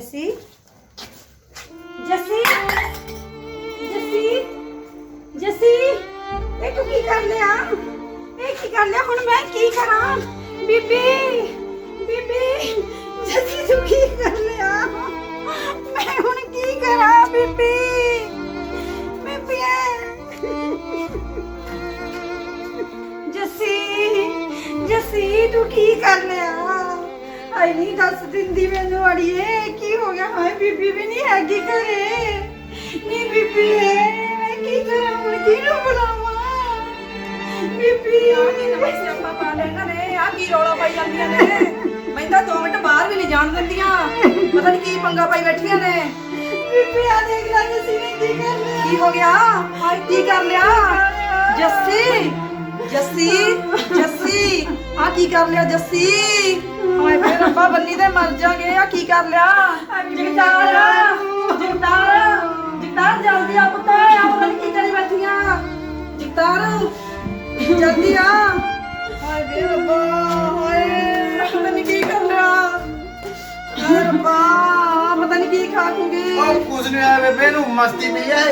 ਜੱਸੀ ਜੱਸੀ ਜੱਸੀ ਜੱਸੀ ਇਹ ਤੂੰ ਕੀ ਕਰ ਲਿਆ ਇਹ ਕੀ ਕਰ ਲਿਆ ਹੁਣ ਮੈਂ ਕੀ ਕਰਾਂ ਬੀਬੀ ਬੀਬੀ ਜੱਸੀ ਤੂੰ ਕੀ ਕਰ ਲਿਆ ਮੈਂ ਹੁਣ ਕੀ ਕਰਾਂ ਬੀਬੀ ਬੀਬੀ ਜੱਸੀ ਜੱਸੀ ਤੂੰ ਕੀ ਕਰ ਲਿਆ ਆਈ ਨਹੀਂ ਦੱਸ ਦਿੰਦੀ ਮੈਨੂੰ ਅੜੀਏ ਕੀ ਹੋ ਗਿਆ? ਹਾਏ ਬੀਬੀ ਵੀ ਨਹੀਂ ਹੈਗੀ ਘਰੇ। ਨਹੀਂ ਬੀਬੀ ਮੈਂ ਕੀ ਕਰਾਂ ਹੁਣ? ਕਿਹਨੂੰ ਬੁਲਾਵਾਂ? ਬੀਬੀ ਆ ਕੀ ਨਵੇਂ ਸਿਆਪਾ ਪਾ ਲੈਣਾ ਨੇ ਆ ਕੀ ਰੌਲਾ ਪਾਈ ਜਾਂਦੀਆਂ ਨੇ? ਮੈਂ ਤਾਂ 2 ਮਿੰਟ ਬਾਹਰ ਵੀ ਨਹੀਂ ਜਾਣ ਦਿੰਦੀਆਂ। ਪਤਾ ਨਹੀਂ ਕੀ ਪੰਗਾ ਪਾਈ ਬੈਠੀਆਂ ਨੇ। ਬੀਬੀ ਆ ਦੇਖ ਲੈ ਜੱਸੀ ਨੇ ਕੀ ਕਰ ਲਿਆ? ਕੀ ਹੋ ਗਿਆ? ਕੀ ਕਰ ਲਿਆ? ਜੱਸੀ ਜੱਸੀ ਜੱਸੀ। ਆ ਕੀ ਕਰ ਲਿਆ ਜੱਸੀ? ਹਾਏ ਮੇਰੇ ਰੱਬਾ ਬੰਨੀ ਤੇ ਮਰ ਜਾਗੇ। ਆ ਕੀ ਕਰ ਲਿਆ? ਜਗਤਾਰ ਜਗਤਾਰ ਜਗਤਾਰ ਜਲਦੀ ਆ ਪੁੱਤ। ਆ ਪਤਾ ਨੀ ਕੀ ਕਰੀ ਬੈਠੀਆਂ। ਜਗਤਾਰ ਜਲਦੀ ਆ। ਹਾਏ ਮੇਰੇ ਰੱਬਾ ਹਾਏ। ਪਤਾ ਨਹੀਂ ਕੀ ਕਰ ਲਿਆ। ਹਾਏ ਰੱਬਾ ਪਤਾ ਨਹੀਂ ਕੀ ਖਾ ਖੂਗੀ ਉਹ ਕੁਝ ਨਹੀਂ ਆਇਆ ਬੇਬੇ ਨੂੰ ਮਸਤੀ ਪਈ ਐ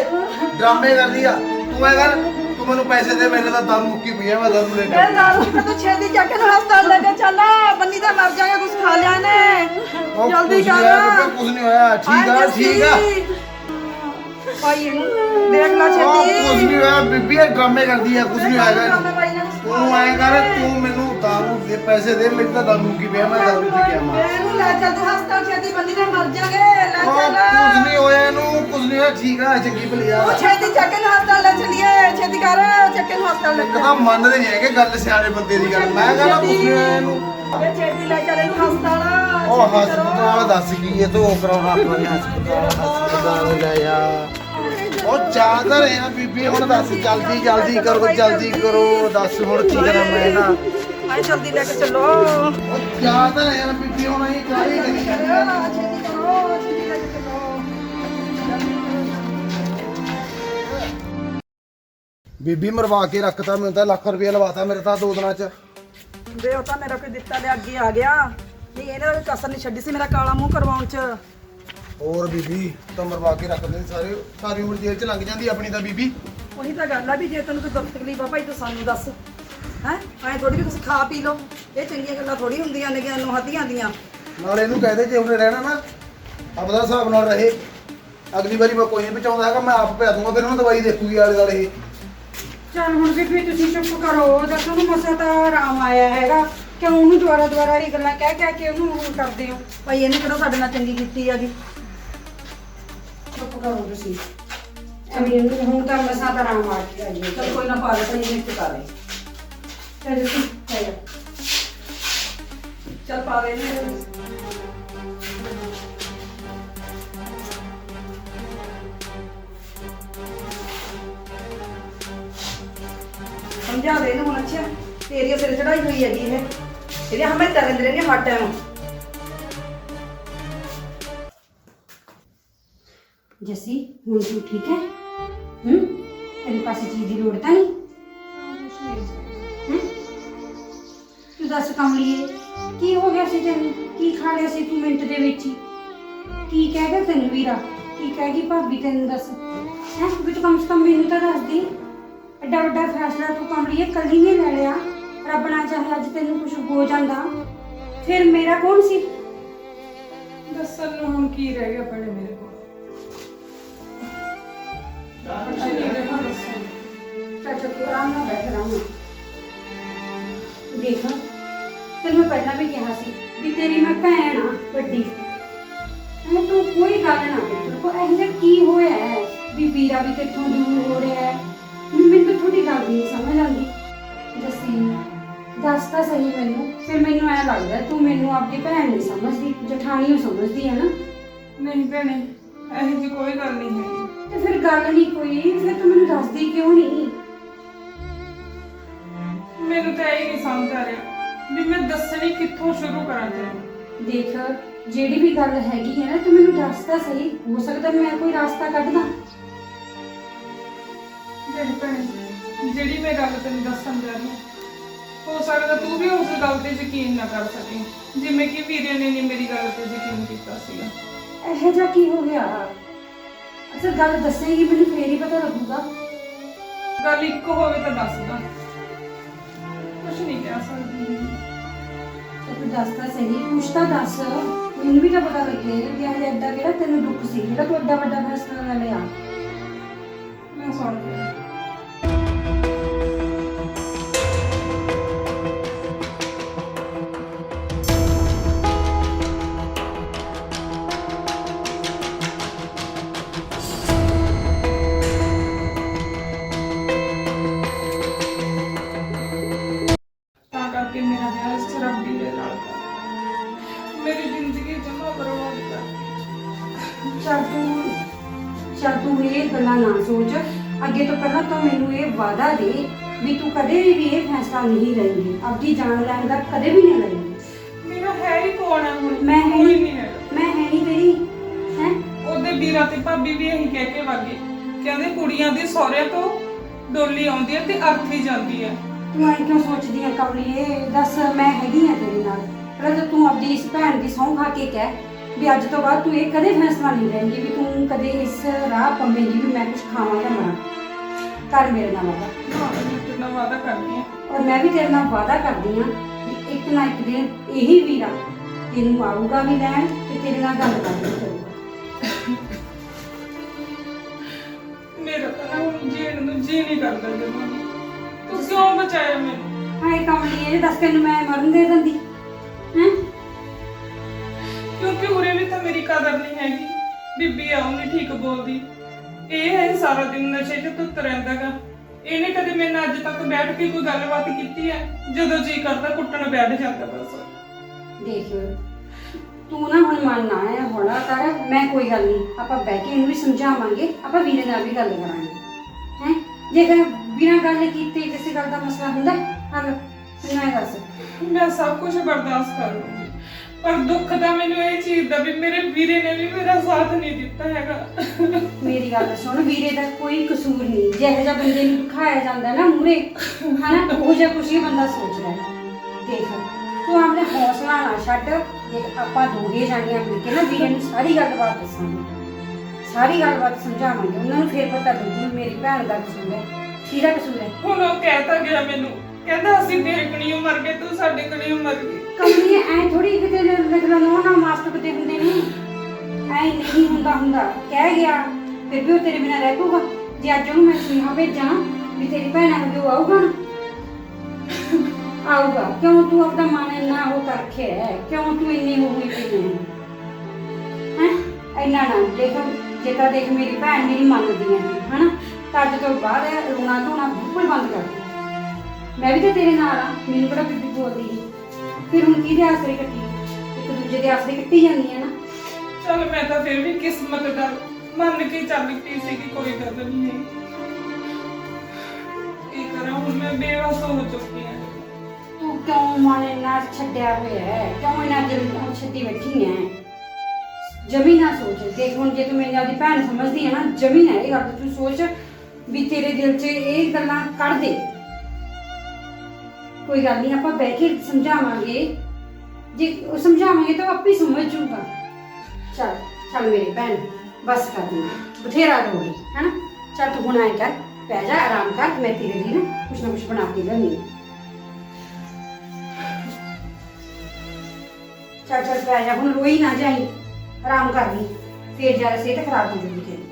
ਡਰਾਮੇ ਕਰਦੀ ਆ। ਤੂੰ ਐ ਕਰ ਤੂੰ ਮੈਨੂੰ ਪੈਸੇ ਦੇ ਮੇਰੇ ਤਾਂ ਦਮ ਮੁੱਕੀ ਪਈ ਐ ਮੈਂ ਦਮ ਲੈ ਇਹ ਨਾਲ ਤੂੰ ਛੇਤੀ ਚੱਕ ਕੇ ਹਸਪਤਾਲ ਲੈ ਕੇ ਚੱਲ ਬੰਨੀ ਤਾਂ ਮਰ ਜਾਏਗਾ ਕੁਝ ਖਾ ਲਿਆ ਨੇ ਉਹ ਜਲਦੀ ਕੁਛ ਨੀ ਕਰ। ਬੇਬੇ ਕੁਝ ਨਹੀਂ ਹੋਇਆ। ਠੀਕ ਆ ਠੀਕ ਆ। ਭਾਈ ਇਹਨੂੰ ਦੇਖ ਲੈ ਉਹ ਕੁਝ ਛੇਤੀ ਨਹੀਂ ਹੋਇਆ ਬੀਬੀ ਇਹ ਡਰਾਮੇ ਕਰਦੀ ਆ ਕੁਝ ਨਹੀਂ ਹੋਇਆ। ਮੈਂ ਕੁਛ ਤੂੰ ਐ ਕਰ ਤੂੰ ਮੈਨੂੰ ਦਾਰੂ ਦੇ ਪੈਸੇ ਦੇ ਮੇਰੇ ਤਾਂ ਦਮ ਮੁੱਕੀ ਪਿਆ ਮੈਂ ਦਾਰੂ ਪੀ ਕੇ ਆਵਾਂ ਇਹਨੂੰ ਲੈ ਚੱਲ ਤੂੰ ਹਸਪਤਾਲ ਛੇਤੀ ਬੰਨੀ ਤਾਂ ਮਰ ਜਾਗੇ ਲੈ ਚੱਲ। ਕੁਝ ਨਹੀਂ ਹੋਇਆ ਇਹਨੂੰ ਕੁਝ ਨਹੀਂ ਹੋਇਆ ਠੀਕ ਆ ਚੰਗੀ ਭਲੀ ਆ। ਉਹ ਛੇਤੀ ਚੱਕ ਕੇ ਹਸਪਤਾਲ ਲੈ ਚੱਲੀਏ ਛੇਤੀ ਕਰ ਚੱਕ ਕੇ ਹਸਪਤਾਲ ਲੈ ਤਾਂ ਮੰਨਦੇ ਨਹੀਂ ਹੈਗੇ ਗੱਲ ਸਿਆਣੇ ਬੰਦੇ ਦੀ ਗੱਲ। ਮੈਂ ਕਹਿੰਦਾ ਕੁਝ ਨਹੀਂ ਹੋਇਆ ਇਹਨੂੰ। ਛੇਤੀ ਲੈ ਚੱਲ ਇਹਨੂੰ ਹਸਪਤਾਲ ਉਹ ਛੇਤੀ ਕਰੋ। ਹਸਪਤਾਲ ਦੱਸ ਕੀ ਇਹ ਤੋਂ ਕਰਾਉਣਾ ਆਪਾਂ ਨੇ ਹਸਪਤਾਲ ਹਸਪਤਾਲ ਲੈ ਜਾ। ਉਹ ਚਾਦਰ ਹੈ ਨਾ ਬੀਬੀ ਹੁਣ ਦੱਸ ਜਲਦੀ ਜਲਦੀ ਕਰੋ ਜਲਦੀ ਕਰੋ ਦੱਸ ਹੁਣ ਕੀ ਕਰਾਂ ਮੈਂ ਨਾ। ਆਏ ਜਲਦੀ ਲੈ ਕੇ ਚੱਲੋ। ਉਹ ਹੈ ਨਾ ਬੀਬੀ ਹੁਣ ਇਹ ਕਾਹੀ ਕਰੀ ਕਰੋ ਛੇਤੀ ਲੈ ਕੇ ਚੱਲੋ ਬੀਬੀ ਮਰਵਾ ਕੇ ਰੱਖਤਾ ਮੈਨੂੰ ਤਾਂ ਲੱਖ ਰੁਪਏ ਲਵਾਤਾ ਮੇਰੇ ਤਾਂ ਦੋ ਦਿਨਾਂ ਚ। ਵੇ ਉਹ ਤਾਂ ਮੇਰਾ ਕੋਈ ਦਿੱਤਾ ਲਿਆ ਅੱਗੇ ਆ ਗਿਆ। ਨਹੀਂ ਇਹਨੇ ਤਾਂ ਕੋਈ ਕਸਰ ਨਹੀਂ ਛੱਡੀ ਸੀ ਮੇਰਾ ਕਾਲਾ ਮੂੰਹ ਕਰਵਾਉਣ ਚ। ਹੋਰ ਬੀਬੀ ਤਾਂ ਮਰਵਾ ਕੇ ਰੱਖਦੇ ਸਾਰੇ। ਸਾਰੀ ਉਮਰ ਜੇਲ੍ਹ ਚ ਲੰਘ ਜਾਂਦੀ ਆਪਣੀ ਤਾਂ ਬੀਬੀ। ਉਹੀ ਤਾਂ ਗੱਲ ਆ ਵੀ ਜੇ ਤੈਨੂੰ ਕੋਈ ਦੁੱਖ ਤਕਲੀਫ ਆ ਭਾਈ ਤੂੰ ਸਾਨੂੰ ਦੱਸ। ਹੈ? ਐ ਥੋੜੀ ਵੀ ਕੁਝ ਖਾ ਪੀ ਲਓ। ਇਹ ਚੰਗੀਆਂ ਗੱਲਾਂ ਥੋੜੀ ਹੁੰਦੀਆਂ ਨੇ ਕਿ ਨੂੰ ਹੱਦੀਆਂ ਦੀਆਂ। ਨਾਲ ਇਹਨੂੰ ਕਹਦੇ ਜੇ ਉਹਨੇ ਰਹਿਣਾ ਨਾ ਆਪਦਾ ਹਿਸਾਬ ਨਾਲ ਰਹੇ। ਅਗਲੀ ਵਾਰੀ ਮੈਂ ਕੋਈ ਨਹੀਂ ਬਚਾਉਂਦਾ ਹੈਗਾ ਮੈਂ ਆਪ ਪਿਆ ਦੂੰਗਾ ਫਿਰ ਉਹਨੂੰ ਦਵਾਈ ਦੇਖੂਗੀ ਆਲੇ ਦੁਆਲੇ ਇਹ। ਚਲ ਹੁਣ ਬੀਬੀ ਤੁਸੀਂ ਚੁੱਪ ਕਰੋ ਦੱਸੋ ਨੂੰ ਮਸਾ ਤਾਂ ਆਰਾਮ ਆਇਆ ਹੈਗਾ। ਕਿਉਂ ਉਹਨੂੰ ਦੁਆਰਾ ਦੁਆਰਾ ਇਹ ਗੱਲਾਂ ਕਹਿ ਕਹਿ ਕੇ ਉਹਨੂੰ ਉਹ ਕਰਦੇ ਹੋ? ਭਾਈ ਇਹਨੇ ਕਿਹੜਾ ਸਾਡੇ ਨਾਲ ਚੰਗੀ ਕੀਤੀ ਹੈਗੀ? ਚੁੱਪ ਕਰੋ ਤੁਸੀਂ। ਅਮੀਰ ਨੂੰ ਹੁਣ ਤਾਂ ਮਸਾ ਤਾਂ ਆਰਾਮ ਆ ਗਿਆ ਜੀ। ਚਲ ਕੋਈ ਨਾ ਪਾ ਲੈ ਭਾਈ ਇਹਨੇ ਚੁਕਾ ਲੈ ਚਲ ਤੁਸੀਂ ਚਲੋ ਚਲ ਪਾ ਲੈ ਇਹਨੇ ਸਮਝਾ ਦੇ ਇਹਨੂੰ ਹੁਣ ਅੱਛਾ ਤੇਰੀ ਸਿਰ ਚੜਾਈ ਹੋਈ ਹੈਗੀ ਇਹ ਇਹਦੇ ਹਮੇ ਤਰਨ ਦੇ ਨੇ ਹਰ ਟਾਈਮ ਜੱਸੀ ਹੁਣ ਤੂੰ ਠੀਕ ਹੈ ਹੂੰ ਤੇਰੇ ਪਾਸੇ ਚੀਜ਼ ਦੀ ਦੱਸ ਕਮਲੀਏ ਕੀ ਹੋ ਗਿਆ ਸੀ ਤੈਨੂੰ? ਕੀ ਖਾ ਲਿਆ ਸੀ ਤੂੰ ਮਿੰਟ ਦੇ ਵਿੱਚ ਹੀ? ਕੀ ਕਹਿ ਗਿਆ ਤੈਨੂੰ ਵੀਰਾ? ਕੀ ਕਹਿ ਗਈ ਭਾਬੀ ਤੈਨੂੰ ਦੱਸ? ਹੈ? ਵੀ ਤੂੰ ਕਮ ਸੇ ਕਮ ਮੈਨੂੰ ਤਾਂ ਦੱਸ ਦੀ। ਐਡਾ ਵੱਡਾ ਫੈਸਲਾ ਤੂੰ ਕਮਲੀਏ ਕੱਲੀ ਨੇ ਲੈ ਲਿਆ। ਰੱਬ ਨਾ ਚਾਹੇ ਅੱਜ ਤੈਨੂੰ ਕੁਝ ਹੋ ਜਾਂਦਾ। ਫਿਰ ਮੇਰਾ ਕੌਣ ਸੀ? ਦੱਸਣ ਨੂੰ ਹੁਣ ਕੀ ਰਹਿ ਗਿਆ ਭੈਣੇ ਮੇਰੇ ਕੋਲ? ਕੁਛ ਨਹੀਂ ਰਿਹਾ ਦੱਸਣ ਨੂੰ। ਚਾਚਾ ਤੂੰ ਆਰਾਮ ਨਾਲ ਬੈਠ ਨਾਲ। ਦੇਖ। ਤੈਨੂੰ ਮੈਂ ਪਹਿਲਾਂ ਵੀ ਕਿਹਾ ਸੀ ਵੀ ਤੇਰੀ ਮੈਂ ਭੈਣ ਆ ਵੱਡੀ। ਐ ਤੂੰ ਕੋਈ ਗੱਲ ਨਾ ਕਰ। ਕੋ ਇਹ ਜਿਹਾ ਕੀ ਹੋਇਆ ਹੈ ਵੀ ਵੀਰਾ ਵੀ ਤੇਥੋਂ ਦੂਰ ਹੋ ਰਿਹਾ ਹੈ? ਮੈਨੂੰ ਤਾਂ ਥੋੜੀ ਗੱਲ ਨਹੀਂ ਸਮਝ ਆਉਂਦੀ। ਜੱਸੀ ਦੱਸ ਤਾਂ ਸਹੀ ਮੈਨੂੰ। ਫਿਰ ਮੈਨੂੰ ਐ ਲੱਗਦਾ ਤੂੰ ਮੈਨੂੰ ਆਪਣੀ ਭੈਣ ਨਹੀਂ ਸਮਝਦੀ ਜਠਾਣੀ ਨੂੰ ਸਮਝਦੀ ਹੈ ਨਾ? ਨਹੀਂ ਭੈਣੇ ਇਹੋ ਜਿਹੀ ਕੋਈ ਗੱਲ ਨਹੀਂ ਹੈ। ਤੇ ਫਿਰ ਗੱਲ ਨਹੀਂ ਕੋਈ ਫਿਰ ਤੂੰ ਮੈਨੂੰ ਦੱਸਦੀ ਕਿਉਂ ਨਹੀਂ? ਮੈਨੂੰ ਤਾਂ ਇਹ ਨਹੀਂ ਸਮਝ ਆ ਰਿਹਾ ਵੀ ਮੈਂ ਦੱਸਣੀ ਕਿੱਥੋਂ ਸ਼ੁਰੂ ਕਰਾਂ ਤੈਨੂੰ ਦੇਖ ਜਿਹੜੀ ਵੀ ਗੱਲ ਹੈਗੀ ਹੈ ਨਾ ਤੂੰ ਮੈਨੂੰ ਦੱਸ ਤਾਂ ਸਹੀ। ਹੋ ਸਕਦਾ ਮੈਂ ਕੋਈ ਰਾਸਤਾ ਕੱਢਦਾ। ਦੇਖ ਭੈਣੇ ਜਿਹੜੀ ਮੈਂ ਗੱਲ ਤੈਨੂੰ ਦੱਸਣ ਜਾ ਰਹੀ ਹਾਂ ਹੋ ਸਕਦਾ ਤੂੰ ਵੀ ਉਸ ਗੱਲ ਤੇ ਯਕੀਨ ਨਾ ਕਰ ਸਕੀ ਜਿਵੇਂ ਕਿ ਵੀਰੇ ਨੇ ਨਹੀਂ ਮੇਰੀ ਗੱਲ ਤੇ ਯਕੀਨ ਕੀਤਾ ਸੀਗਾ। ਇਹ ਜਿਹਾ ਕੀ ਹੋ ਗਿਆ? ਅਸਲ ਗੱਲ ਦੱਸੇਗੀ ਮੈਨੂੰ ਫੇਰ ਹੀ ਪਤਾ ਲੱਗੂਗਾ। ਗੱਲ ਇੱਕ ਹੋਵੇ ਤਾਂ ਦੱਸ ਦਾ ਕੁਛ ਨਹੀਂ ਤੇ ਤੂੰ ਦੱਸ ਤਾਂ ਸਹੀ ਕੁਛ ਤਾਂ ਦੱਸ। ਮੈਨੂੰ ਵੀ ਤਾਂ ਪਤਾ ਲੱਗੇ ਵੀ ਇਹ ਐਡਾ ਕਿਹੜਾ ਤੈਨੂੰ ਦੁੱਖ ਸੀ, ਜਿਹੜਾ ਤੂੰ ਐਡਾ ਵੱਡਾ ਫੈਸਲਾ ਲੈ ਲਿਆ। ਮੈਂ ਸੁਣ ਲਿਆ। ਦੇ ਵੀ ਤੂੰ ਕਦੇ ਵੀ ਇਹ ਫੈਸਲਾ ਨਹੀਂ ਲਏਂਗੀ ਆਪਣੀ ਜਾਨ ਲੈਣ ਦਾ ਕਦੇ ਵੀ ਨਹੀਂ ਲਏਂਗੀ ਮੇਰਾ ਹੈ ਹੀ ਕੌਣ ਹੈ ਹੁਣ? ਮੈਂ ਹੈ ਕੋਈ ਨਹੀਂ ਹੈ ਮੈਂ ਹੈ ਨਹੀਂ ਤੇਰੀ ਹੈ? ਉਹਦੇ ਵੀਰਾਂ ਤੇ ਭਾਬੀ ਵੀ ਇਹੀ ਕਹਿ ਕੇ ਵਾਗੇ ਕਹਿੰਦੇ ਕੁੜੀਆਂ ਦੀ ਸਹੁਰਿਆਂ ਤੋਂ ਡੋਲੀ ਆਉਂਦੀ ਹੈ ਤੇ ਅਰਥੀ ਜਾਂਦੀ ਹੈ ਤੂੰ ਐਂ ਕਿਉਂ ਸੋਚਦੀ ਹੈ ਕਮਲੀਏ? ਦੱਸ ਮੈਂ ਹੈਗੀ ਆ ਤੇਰੇ ਨਾਲ। ਪਹਿਲਾਂ ਤਾਂ ਤੂੰ ਆਪਣੀ ਇਸ ਭੈਣ ਦੀ ਸਹੁੰ ਖਾ ਕੇ ਕਹਿ ਵੀ ਅੱਜ ਤੋਂ ਬਾਅਦ ਤੂੰ ਇਹ ਕਦੇ ਫੈਸਲਾ ਨਹੀਂ ਲੈਂਗੀ ਵੀ ਤੂੰ ਕਦੇ ਇਸ ਰਾਹ ਪੰਮੇਗੀ ਵੀ ਮੈਂ ਕੁਝ ਖਾਵਾਂ ਜਾਂ ਮਰਾਂ ਕਰ ਮੇਰੇ ਨਾਲ ਵਾਦਾ ਹਾਂ ਮੈਂ ਤੇਰੇ ਨਾਲ ਵਾਅਦਾ ਕਰਦੀ ਹਾਂ। ਔਰ ਮੈਂ ਵੀ ਤੇਰੇ ਨਾਲ ਵਾਅਦਾ ਕਰਦੀ ਕਿ ਇੱਕ ਨਾ ਇੱਕ ਦਿਨ ਇਹੀ ਵੀਰਾ ਤੈਨੂੰ ਆਊਗਾ ਵੀ ਲੈਣ ਤੇ ਤੇਰੇ ਨਾਲ ਗੱਲ ਕਰਨੀ ਕਰੂਗਾ ਮੇਰਾ ਤਾਂ ਨਾ ਹੁਣ ਜੀਣ ਨੂੰ ਜੀ ਨਹੀਂ ਕਰਦਾ ਜਮਾਂ ਵੀ। ਤੂੰ ਕਿਉਂ ਬਚਾਇਆ ਮੈਨੂੰ? ਹਾਏ ਕਮਲੀਏ ਦੱਸ ਤੈਨੂੰ ਮੈਂ ਮਰਨ ਦੇ ਦਿੰਦੀ। ਹੈਂ? ਕਿਉਂਕਿ ਉਰੇ ਵੀ ਤਾਂ ਮੇਰੀ ਕਦਰ ਨਹੀਂ ਹੈਗੀ। ਬੀਬੀ ਆ ਨਹੀਂ ਠੀਕ ਬੋਲਦੀ। ਇਹ ਹੈ ਸਾਰਾ ਦਿਨ ਨਸ਼ੇ 'ਚ ਧੁੱਤ ਰਹਿੰਦਾਗਾ। ਇਹਨੇ ਕਦੇ ਮੇਰੇ ਨਾਲ ਅੱਜ ਤੱਕ ਬੈਠ ਕੇ ਕੋਈ ਗੱਲਬਾਤ ਕੀਤੀ ਹੈ? ਜਦੋਂ ਜੀ ਕਰਦਾ ਕੁੱਟਣ ਬੈਠ ਜਾਂਦਾ ਬਸ। ਦੇਖ ਤੂੰ ਨਾ ਹੁਣ ਮਨ ਨਾ ਆਇਆ ਹੌਲਾ ਕਰ। ਮੈਂ ਕੋਈ ਗੱਲ ਨਹੀਂ ਆਪਾਂ ਬਹਿ ਕੇ ਇਹਨੂੰ ਵੀ ਸਮਝਾਵਾਂਗੇ ਆਪਾਂ ਵੀਰੇ ਨਾਲ ਵੀ ਗੱਲ ਕਰਾਂਗੇ। ਹੈ? ਜੇਕਰ ਬਿਨਾਂ ਗੱਲ ਕੀਤੇ ਕਿਸੇ ਗੱਲ ਦਾ ਮਸਲਾ ਹੁੰਦਾ ਹਾਂ ਮੈਨੂੰ ਇਹ ਦੱਸ ਮੈਂ ਸਭ ਕੁਝ ਬਰਦਾਸ਼ਤ ਕਰ ਲੂੰਗੀ ਪਰ ਦੁੱਖ ਤਾਂ ਮੈਨੂੰ ਇਹ ਚੀਜ਼ ਦਾ ਵੀ ਮੇਰੇ ਵੀਰੇ ਨੇ ਵੀ ਮੇਰਾ ਸਾਥ ਨਹੀਂ ਦਿੱਤਾ ਹੈਗਾ। ਮੇਰੀ ਗੱਲ ਸੁਣ ਵੀਰੇ ਦਾ ਕੋਈ ਕਸੂਰ ਨਹੀਂ। ਜਿਹੋ ਜਿਹਾ ਬੰਦੇ ਨੂੰ ਦਿਖਾਇਆ ਜਾਂਦਾ ਨਾ ਮੂਰੇ ਹਨਾ ਉਹ ਜਿਹਾ ਕੁਛ ਹੀ ਬੰਦਾ ਸੋਚਦਾ। ਹੈ ਦੇਖ ਤੂੰ ਆਪਣੇ ਹੌਸਲਾ ਨਾ ਛੱਡ ਦੇਖ ਆਪਾਂ ਦੋਹੇ ਜਾਣੀਆਂ ਮਿਲ ਕੇ ਨਾ ਵੀਰੇ ਨੂੰ ਸਾਰੀ ਗੱਲਬਾਤ ਦੱਸਾਂਗੇ ਸਾਰੀ ਗੱਲਬਾਤ ਸਮਝਾਵਾਂਗੇ। ਉਹਨਾਂ ਨੂੰ ਫੇਰ ਪਤਾ ਲੱਗੂ ਵੀ ਮੇਰੀ ਭੈਣ ਦਾ ਕਸੂਰ ਹੈ ਕਿਹਦਾ ਕਸੂਰ ਹੈ। ਹੁਣ ਉਹ ਕਹਿਤਾ ਗਿਆ ਮੈਨੂੰ ਕਹਿੰਦਾ ਅਸੀਂ ਤੇਰੇ ਕਣੀਓ ਮਰ ਗਏ ਤੂੰ ਸਾਡੇ ਕਣੀਓ ਮਰ ਗਈ। ਕੰਪਨੀ ਐ ਥੋੜੀ ਕਿਤੇ ਲੱਗਦਾ ਨੋ ਨਾ ਮਾਸਟਰ ਕਿਤੇ ਹੁੰਦੇ ਨੇ। ਐ ਨਹੀਂ ਹੁੰਦਾ ਹੁੰਦਾ। ਕਹਿ ਗਿਆ, ਫਿਰ ਵੀ ਉਹ ਤੇਰੇ ਬਿਨਾਂ ਰਹਿ ਪਊਗਾ। ਜੇ ਅੱਜ ਉਹਨੂੰ ਮੈਂ ਸੁਨੇਹਾ ਭੇਜਾਂ ਵੀ ਤੇਰੀ ਭੈਣ ਆ ਉਹ ਆਊਗਾ ਨਾ। ਆਊਗਾ। ਕਿਉਂ ਤੂੰ ਆਪਦਾ ਮਨ ਇੰਨਾ ਉਹ ਕਰ ਹੈ? ਕਿਉਂ ਤੂੰ ਇੰਨੀ ਹੋ ਹੋਈ ਪਈ ਹੈ? ਹੈ? ਇੰਨਾ ਨਾ ਦੇਖ, ਜੇ ਤਾਂ ਦੇਖ ਮੇਰੀ ਭੈਣ ਮੇਰੀ ਮੰਨਦੀ ਹੈ ਹਨਾ? ਤਾਂ ਅੱਜ ਤੋਂ ਬਾਅਦ ਰੋਣਾ ਧੋਣਾ ਬਿਲਕੁਲ ਬੰਦ ਕਰ ਮੈਂ ਵੀ ਤਾਂ ਤੇਰੇ ਨਾਲ ਆ ਮੈਨੂੰ ਕਿਹੜਾ ਬੀਬੀ ਬੋਲਦੀ ਹੈ ਫਿਰ ਹੁਣ ਕਿਹਦੇ ਆਸਰੇ ਕੱਟੀ? ਇੱਕ ਦੂਜੇ ਦੇ ਆਸਰੇ ਕੱਟੀ ਜਾਂਦੀ ਹੈ ਨਾ। ਚਲ ਮੈਂ ਤਾਂ ਫਿਰ ਵੀ ਕਿਸਮਤ ਦਾ ਮੰਨ ਕੇ ਚੱਲ ਪਈ ਸੀ ਕਿ ਕੋਈ ਗੱਲ ਨਹੀਂ ਹੈ। ਕੀ ਕਰਾਂ ਹੁਣ ਮੈਂ ਬੇਵਸ ਹੋ ਚੁੱਕੀ ਹਾਂ। ਤੂੰ ਕਿਉਂ ਮਨ ਇੰਨਾ ਛੱਡਿਆ ਹੋਇਆ ਹੈ? ਕਿਉਂ ਇੰਨਾ ਨੂੰ ਛੱਡੀ ਬੈਠੀ ਹੈ? ਜਮੀ ਨਾ ਸੋਚ। ਦੇਖ ਹੁਣ ਜੇ ਤੂੰ ਮੇਰੀ ਆਪਦੀ ਭੈਣ ਸਮਝਦੀ ਹੈ ਨਾ ਜਮੀ ਨਾ ਇਹ ਗੱਲ ਤੂੰ ਸੋਚ ਵੀ ਤੇਰੇ ਦਿਲ 'ਚ ਇਹ ਗੱਲਾਂ ਕੱਢ ਦੇ। ਕੋਈ ਗੱਲ ਨਹੀਂ ਆਪਾਂ ਬਹਿ ਕੇ ਸਮਝਾਵਾਂਗੇ ਜੇ ਉਹ ਸਮਝਾਵਾਂਗੇ ਤਾਂ ਉਹ ਆਪੇ ਹੀ ਸਮਝ ਜੂਗਾ ਚੱਲ ਚੱਲ ਮੇਰੀ ਭੈਣ ਬਸ ਕਰ ਦੇ ਬਥੇਰਾ ਰੋੜੀ ਹੈਨਾ ਚੱਲ ਤੂੰ ਹੁਣ ਆਏ ਕਰ ਪੈ ਜਾ ਆਰਾਮ ਕਰ ਮੈਂ ਤੇਰੇ ਲਈ ਨਾ ਕੁਛ ਨਾ ਕੁਛ ਬਣਾ ਕੇ ਲਿਆਉਂਦੀ ਹਾਂ ਚੱਲ ਚੱਲ ਪੈ ਜਾ ਹੁਣ ਰੋਈ ਨਾ ਜਾਈ ਆਰਾਮ ਕਰ ਲਈ ਫੇਰ ਜ਼ਿਆਦਾ ਸਿਹਤ ਖਰਾਬ ਹੋ ਜੂਗੀ ਤੇਰੀ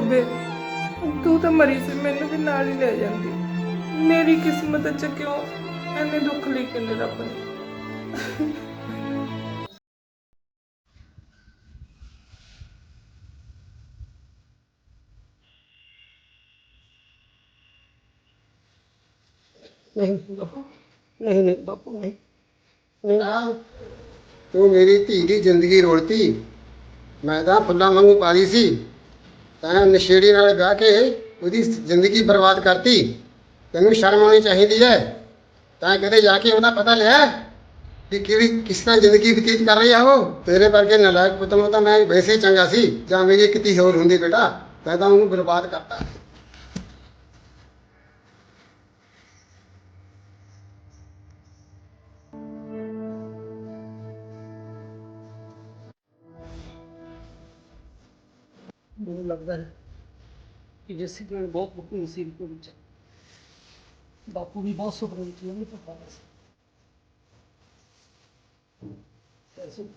ਬੇਬੇ ਤੂੰ ਤਾਂ ਮਰੀ ਸੀ ਮੈਨੂੰ ਵੀ ਨਾਲ ਹੀ ਲੈ ਜਾਂਦੀ। ਮੇਰੀ ਕਿਸਮਤ ਚ ਕਿਉਂ ਐਨੇ ਦੁੱਖ ਲਿਖੇ ਨੇ ਰੱਬ ਨੇ? ਨਹੀਂ ਬਾਪੂ ਨਹੀਂ ਨਹੀਂ ਬਾਪੂ ਨਹੀਂ। ਨਹੀਂ। ਤੂੰ ਮੇਰੀ ਧੀ ਦੀ ਜ਼ਿੰਦਗੀ ਰੋਲਤੀ। ਮੈਂ ਤਾਂ ਫੁੱਲਾਂ ਵਾਂਗੂ ਪਾਲੀ ਸੀ। ਤਾਂ ਨਸ਼ੇੜੀ ਨਾਲ ਗਾ ਕੇ ਉਹਦੀ ਜ਼ਿੰਦਗੀ ਬਰਬਾਦ ਕਰਤੀ। ਤੈਨੂੰ ਸ਼ਰਮ ਆਉਣੀ ਚਾਹੀਦੀ ਹੈ ਤਾਂ ਕਦੇ ਜਾ ਕੇ ਉਹਦਾ ਪਤਾ ਲਿਆ ਕਿ ਕਿਹੜੀ ਕਿਸ ਤਰ੍ਹਾਂ ਜ਼ਿੰਦਗੀ ਬਤੀਤ ਕਰ ਰਹੀ ਆ ਉਹ। ਤੇਰੇ ਵਰਗੇ ਨਲਾਇਕ ਪੁੱਤ ਨੂੰ ਤਾਂ ਮੈਂ ਵੈਸੇ ਹੀ ਚੰਗਾ ਸੀ, ਜਾਂ ਮੇਰੀ ਕਿਤੇ ਹੋਰ ਹੁੰਦੀ ਬੇਟਾ, ਮੈਂ ਤਾਂ ਉਹਨੂੰ ਬਰਬਾਦ ਕਰਤਾ। ਮੈਨੂੰ ਲੱਗਦਾ ਹੈ ਕਿ ਜਿਸੇ ਨਾਲ ਬਹੁਤ ਵੱਡੀ ਮੁਸੀਬਤ ਵਿੱਚ। ਬਾਪੂ ਵੀ ਬਹੁਤ ਸੁਖ ਰਹੀ ਸੀ। ਉਹਨੂੰ ਪਤਾ ਸੀ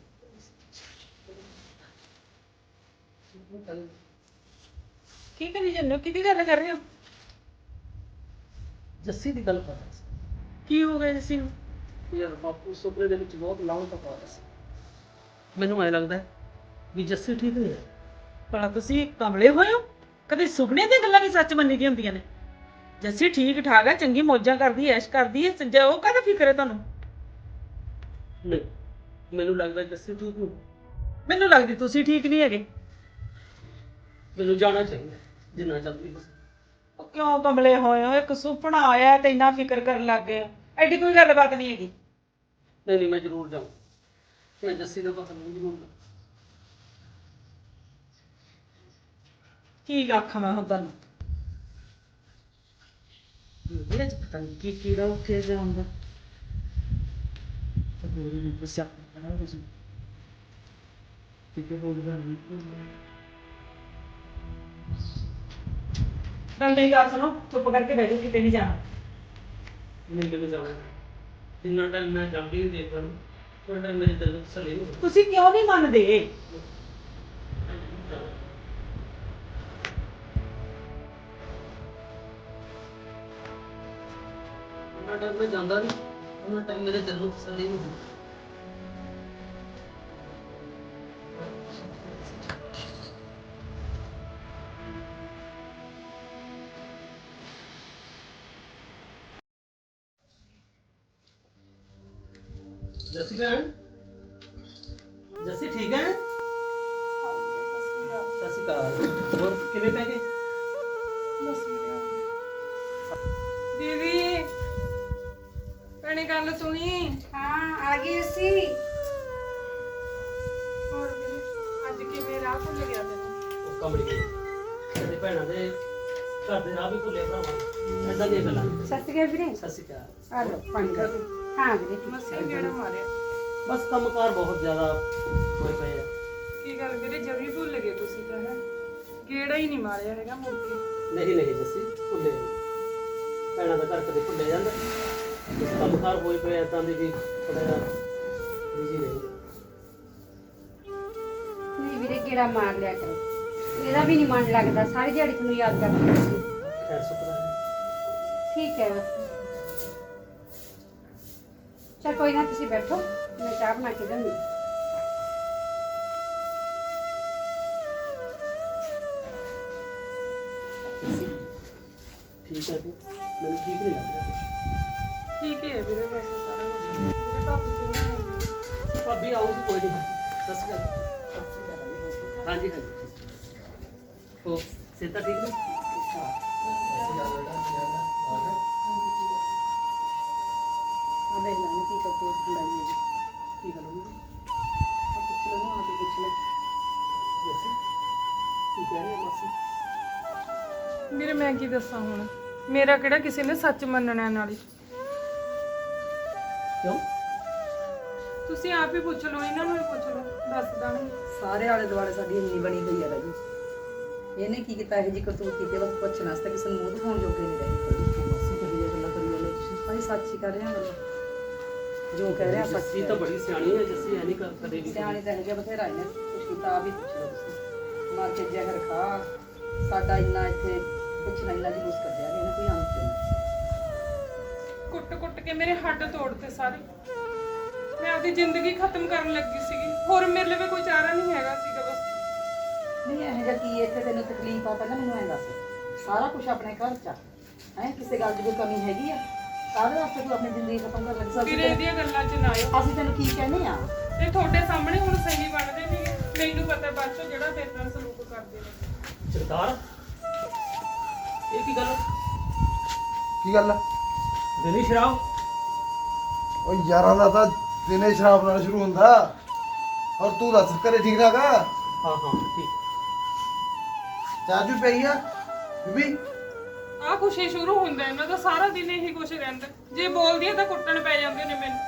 ਕੀ ਕਰੀ ਹੋ? ਕਿਹਦੀ ਗੱਲ ਕਰ ਰਹੇ ਹੋ? ਜੱਸੀ ਦੀ ਗੱਲ ਕਰ ਰਿਹਾ ਸੀ। ਕੀ ਹੋ ਗਿਆ ਜੱਸੀ ਨੂੰ? ਯਾਰ ਬਾਪੂ ਸੁਪਨੇ ਦੇ ਵਿੱਚ ਬਹੁਤ ਲਾਉਣ ਪਾ ਰਿਹਾ ਸੀ। ਮੈਨੂੰ ਐ ਲੱਗਦਾ ਹੈ ਵੀ ਜੱਸੀ ਠੀਕ ਨਹੀਂ ਹੈ। ਭਲਾ ਤੁਸੀਂ ਕਮਲੇ ਹੋਏ ਹੋ? ਕਦੇ ਸੁਪਨੇ ਦੀਆਂ ਗੱਲਾਂ ਵੀ ਸੱਚ ਮੰਨੀ ਦੀਆਂ ਹੁੰਦੀਆਂ ਨੇ। ਜੱਸੀ ਠੀਕ ਠਾਕ ਹੈ ਚੰਗੀ ਮੌਜਾਂ ਕਰਦੀ ਐਸ਼ ਕਰਦੀ ਹੈ ਸੰਜਾ ਉਹ ਕਾਹਦਾ ਫਿਕਰ ਹੈ ਤੁਹਾਨੂੰ? ਨਹੀਂ ਮੈਨੂੰ ਲੱਗਦਾ ਜੱਸੀ ਠੀਕ ਨਹੀਂ। ਮੈਨੂੰ ਲੱਗਦੀ ਤੁਸੀਂ ਠੀਕ ਨਹੀਂ ਹੈਗੇ। ਮੈਨੂੰ ਜਾਣਾ ਚਾਹੀਦਾ ਜਿੰਨਾ ਜਲਦੀ ਹੋ ਸਕੇ। ਉਹ ਕਿਉਂ ਕਮਲੇ ਹੋਏ ਹੋ? ਇੱਕ ਸੁਪਨਾ ਆਇਆ ਤੇ ਇੰਨਾ ਫਿਕਰ ਕਰਨ ਲੱਗ ਗਏ ਹੋ। ਐਡੀ ਕੋਈ ਗੱਲਬਾਤ ਨਹੀਂ ਹੈਗੀ। ਨਹੀਂ ਨਹੀਂ ਮੈਂ ਜ਼ਰੂਰ ਜਾਊਂ ਮੈਂ ਜੱਸੀ ਦਾ ਪਤਾ ਨਹੀਂ ਜ਼ਰੂਰ ਲਵਾਂ। ਕੀ ਆਖਾਂ ਮੈਂ ਹੁਣ ਤੁਹਾਨੂੰ? ਮੇਰੇ ਚ ਪਤਾ ਨਹੀਂ ਕੀ ਕੀੜਾ ਉੱਠਿਆ ਜਾਂਦਾ ਹੋਰ ਵੀ ਬਸਿਆ ਨਾ ਤੁਸੀਂ? ਕਿਤੇ ਹੋਰ ਦਾ ਨਹੀਂ ਗੱਲ ਨਹੀਂ ਗੱਲ ਸੁਣੋ ਚੁੱਪ ਕਰਕੇ ਜਾਓ ਕਿਤੇ ਨਹੀਂ ਜਾਣਾ। ਨਹੀਂ ਕਿਤੇ ਜਾਣਾ ਜਿੰਨਾ ਟਾਈਮ ਮੈਂ ਜਲਦੀ ਨਹੀਂ ਦੇਖ ਪਾਉਂ ਥੋੜਾ ਟਾਈਮ ਮੇਰੇ ਦਿਲ ਨਹੀਂ ਤੁਸੀਂ ਕਿਉਂ ਨਹੀਂ ਮੰਨਦੇ? ਟਾਈਮ ਮੈਂ ਜਾਂਦਾ ਨਹੀਂ ਉਹਨਾਂ ਟਾਈਮ ਮੇਰੇ ਦਿਲ ਨੂੰ ਤਸੱਲੀ ਨਹੀਂ ਹੁੰਦੀ ਜੱਸੀ ਭੈਣ ਜੱਸੀ ਠੀਕ ਹੈ ਸਤਿ ਸ਼੍ਰੀ ਅਕਾਲ ਹੋਰ ਕਿਵੇਂ ਪੈ ਗਏ ਦੀਦੀ ਭੈਣੇ ਗੱਲ ਸੁਣੀ? ਹਾਂ ਆ ਗਈ ਸੀ। ਹੋਰ ਵੀਰੇ, ਅੱਜ ਕਿਵੇਂ ਰਾਹ ਭੁੱਲ ਗਿਆ ਤੈਨੂੰ? ਉਹ ਕਮੜੀ ਗਈ ਤੇਰੇ ਭੈਣਾਂ ਦੇ ਘਰ ਦੇ ਰਾਹ ਵੀ ਭੁੱਲੇ ਭਰਾਵਾ। ਐਦਾਂ ਦੀਆਂ ਗੱਲਾਂ ਸਤਿ ਸ਼੍ਰੀ ਅਕਾਲ ਵੀਰੇ। ਸਤਿ ਸ਼੍ਰੀ ਅਕਾਲ। ਆ ਲਓ ਪਾਣੀ ਦਾ ਹਾਂ ਵੀਰੇ। ਮਸੀਂ ਗੇੜਾ ਮਾਰਿਆ? ਬਸ ਕੰਮਕਾਰ ਬਹੁਤ ਜ਼ਿਆਦਾ ਹੋਏ ਪਏ ਆ। ਕੀ ਗੱਲ ਵੀਰੇ ਜਮੀ ਭੁੱਲ ਗਏ ਤੁਸੀਂ ਤਾਂ ਹੈ? ਗੇੜਾ ਹੀ ਨਹੀਂ ਮਾਰਿਆ ਹੈਗਾ ਮੁੜ ਕੇ ਨਹੀਂ ਨਹੀਂ ਜੱਸੀ ਭੁੱਲੇ ਨਹੀਂ। ਭੈਣਾਂ ਦਾ ਘਰ ਕਦੇ ਭੁੱਲੇ ਜਾਂਦਾ? ਇਸ ਕੰਮਕਾਰ ਹੋਏ ਪਏ ਏਦਾਂ ਦੇ ਵੀ ਥੋੜਾ ਜਿਹਾ ਬਿਜ਼ੀ ਰਹੇ ਨਹੀਂ ਵੀਰੇ ਕਿਹੜਾ ਮਾਰ ਲਿਆ ਕਰੋ ਇਹਦਾ ਵੀ ਨਹੀਂ ਮਨ ਲੱਗਦਾ ਸਾਰੀ ਦਿਹਾੜੀ ਤੁਹਾਨੂੰ ਯਾਦ ਕਰਦੀ ਰਹਿੰਦੀ ਖੈਰ ਸੁਪਨਾ ਹੈ ਠੀਕ ਹੈ ਬਸ ਚਲ ਕੋਈ ਨਾ ਤੁਸੀਂ ਬੈਠੋ ਮੈਂ ਚਾਹ ਬਣਾ ਕੇ ਦਿੰਦੀ ਠੀਕ ਹੈ ਜੀ ਮੈਨੂੰ ਠੀਕ ਨਹੀਂ ਲੱਗਦਾ ਠੀਕ ਹੀ ਹੈ ਵੀਰੇ ਵੈਸੇ ਸਾਰਾ ਕੁਝ ਮੇਰੇ ਭਾਬੀ ਕਿਵੇਂ ਹੈ ਭਾਬੀ ਆਓ ਜੀ ਕੋਈ ਨਹੀਂ। ਸਤਿ ਸ਼੍ਰੀ ਅਕਾਲ। ਹਾਂਜੀ ਹਾਂਜੀ। ਹੋ ਸੇਤਾ ਠੀਕ ਨੇ? ਆ ਦੇਖ ਲੈ ਕੀ ਕਰਦੀ ਹੈ ਠੰਡਾ ਜੀ ਕੀ ਗੱਲ ਹੋਈ ਆ ਪੁੱਛ ਲਓ ਨਾ ਆ ਕੇ ਪੁੱਛ ਲਓ ਜੱਸੀ ਕੀ ਕਹਿ ਰਹੀ ਹੈ ਮਾਸੀ ਵੀਰੇ ਮੈਂ ਕੀ ਦੱਸਾਂ ਹੁਣ? ਮੇਰਾ ਕਿਹੜਾ ਕਿਸੇ ਨੇ ਸੱਚ ਮੰਨਣਾ ਨਾਲੇ? ਕਿਉਂ ਤੁਸੀਂ ਆਪ ਹੀ ਪੁੱਛ ਲਓ ਇਹਨਾਂ ਨੂੰ ਹੀ ਪੁੱਛ ਲਓ ਦੱਸ ਦਾਂਗੇ ਸਾਰੇ ਆਲੇ ਦੁਆਲੇ ਸਾਡੀ ਇੰਨੀ ਬਣੀ ਹੋਈ ਹੈ ਰਾਜੂ ਇਹਨੇ ਕੀ ਕੀਤਾ ਇਹ ਜੀ ਕਰਤੂਤ ਕੀਤੀ ਬਸ ਪੁੱਛਣ ਵਾਸਤੇ ਕਿਸੇ ਨੂੰ ਮੂੰਹ ਦਿਖਾਉਣ ਜੋਗੇ ਨਹੀਂ ਰਹੀ ਕੋਈ ਮਾਸੀ ਕਹੀ ਜੇ ਗੱਲਾਂ ਕਰੀ ਜਾਂਦੇ ਤੁਸੀਂ ਅਸੀਂ ਸੱਚ ਹੀ ਕਰ ਰਹੇ ਹਾਂ ਗੱਲ ਜੋ ਕਹਿ ਰਹੇ ਹਾਂ ਸੱਚ ਜੱਸੀ ਤਾਂ ਬੜੀ ਸਿਆਣੀ ਹੈ ਜੱਸੀ ਐ ਨਹੀਂ ਕਰ ਕਦੇ ਵੀ ਸਿਆਣੇ ਤਾਂ ਇਹ ਜਿਹਾ ਬਥੇਰਾ ਨੇ ਕੁਛ ਕੀਤਾ ਆ ਵੀ ਪੁੱਛ ਲਓ ਤੁਸੀਂ ਮਾਰ ਕੇ ਜ਼ਹਿਰ ਖਾ ਸਾਡਾ ਇੰਨਾ ਇੱਥੇ ਪੁੱਛਣਾ ਇੰਨਾ ਜਲੂਸ ਕੱਢਿਆ ਕਿ ਇਹਨੇ ਕੋਈ ਅੰਤ ਨਹੀਂ ਕੁੱਟ-ਕੁੱਟ ਕੇ ਮੇਰੇ ਹੱਡ ਤੋੜਤੇ ਸਾਰੇ। ਮੈਂ ਆਪਣੀ ਜ਼ਿੰਦਗੀ ਖਤਮ ਕਰਨ ਲੱਗੀ ਸੀਗੀ। ਹੋਰ ਮੇਰੇ ਲਈ ਵੀ ਕੋਈ ਚਾਰਾ ਨਹੀਂ ਹੈਗਾ ਸੀਗਾ ਬਸ। ਨਹੀਂ ਇਹ ਜਿਹਾ ਕੀ ਇੱਥੇ ਤੈਨੂੰ ਤਕਲੀਫ ਆ ਪਹਿਲਾਂ ਮੈਨੂੰ ਐਂ ਦੱਸ। ਸਾਰਾ ਕੁਝ ਆਪਣੇ ਘਰ ਚ ਹੈ ਕਿਸੇ ਗੱਲ ਦੀ ਕੋਈ ਕਮੀ ਹੈਗੀ ਆ? ਕਾਹਦੇ ਵਾਸਤੇ ਤੂੰ ਆਪਣੀ ਜ਼ਿੰਦਗੀ ਖਤਮ ਕਰ ਲੱਗ? ਵੀਰੇ ਸਕਦੀ ਇਹਦੀਆਂ ਗੱਲਾਂ 'ਚ ਨਾ ਆਇਓ। ਅਸੀਂ ਤੈਨੂੰ ਕੀ ਕਹਿੰਦੇ ਆ? ਤੇ ਤੁਹਾਡੇ ਸਾਹਮਣੇ ਹੁਣ ਸਹੀ ਬਣਦੇ ਨੇ ਮੈਨੂੰ ਪਤਾ ਬਾਅਦ ਚੋਂ ਜਿਹੜਾ ਮੇਰੇ ਨਾਲ ਸਲੂਕ ਕਰਦੇ ਨੇ। ਸਰਦਾਰ ਇਹ ਕੀ ਗੱਲ ਕੀ ਗੱਲ ਦਿਨੀ ਸ਼ਰਾਬ? ਉਹ ਯਾਰਾਂ ਦਾ ਤਾਂ ਦਿਨੇ ਸ਼ਰਾਬ ਨਾਲ ਸ਼ੁਰੂ ਹੁੰਦਾ। ਔਰ ਤੂੰ ਦੱਸ ਘਰੇ ਠੀਕ ਠਾਕ ਆ? ਹਾਂ ਹਾਂ ਠੀਕ। ਚਾਹ ਚੂ ਪਈ ਆ? ਬੀਬੀ? ਆ ਕੁਛ ਹੀ ਸ਼ੁਰੂ ਹੁੰਦਾ ਇਹਨਾਂ ਦਾ ਸਾਰਾ ਦਿਨ ਇਹੀ ਕੁਛ ਰਹਿੰਦਾ। ਜੇ ਬੋਲਦੀ ਆ ਤਾਂ ਕੁੱਟਣ ਪੈ ਜਾਂਦੇ ਨੇ ਮੈਨੂੰ।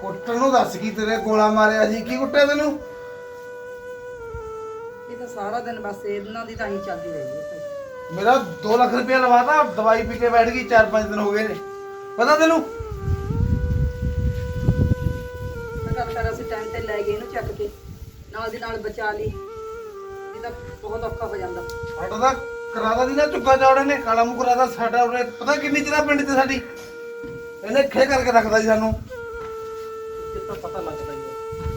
ਕੁੱਟਣ ਨੂੰ ਦੱਸ ਕੀ ਤੇਰੇ ਗੋਲਾ ਮਾਰਿਆ ਸੀ ਕੀ ਕੁੱਟਿਆ ਤੈਨੂੰ? ਇਹ ਤਾਂ ਸਾਰਾ ਦਿਨ ਬਸ ਇਹਨਾਂ ਦੀ ਤਾਂ ਹੀ ਚੱਲਦੀ ਰਹੀ ਹੈ। ਭਾਈ ਮੇਰਾ 2 ਲੱਖ ਰੁਪਇਆ ਲਵਾਤਾ ਦਵਾਈ ਪੀ ਕੇ ਬੈਠ ਗਈ 4-5 ਦਿਨ ਹੋ ਗਏ ਨੇ। ਪਤਾ ਤੈਨੂੰ? ਗੱਲ ਕਰ ਅਸੀਂ ਟਾਈਮ ਤੇ ਲੈ ਗਏ ਇਹਨੂੰ ਚੱਕ ਕੇ। ਨਾਲ ਦੀ ਨਾਲ ਬਚਾ ਲਈ। ਇਹ ਤਾਂ ਬਹੁਤ ਔਖਾ ਹੋ ਜਾਂਦਾ। ਸਾਡਾ ਤਾਂ ਕਰਾਦਾ ਦੀ ਨਾ ਚੁੱਕਾ ਚੌੜੇ ਨੇ ਕਾਲਾ ਮੂੰਹ ਕਰਾਦਾ ਸਾਡਾ ਉਹਨੇ ਪਤਾ ਕਿੰਨੀ ਚਿਰਾ ਪਿੰਡ 'ਚ ਸਾਡੀ। ਇਹਨੇ ਖੇ ਕਰਕੇ ਰੱਖਦਾ ਸੀ ਸਾਨੂੰ। ਇਹ ਤਾਂ ਪਤਾ ਲੱਗਦਾ ਹੀ ਹੈ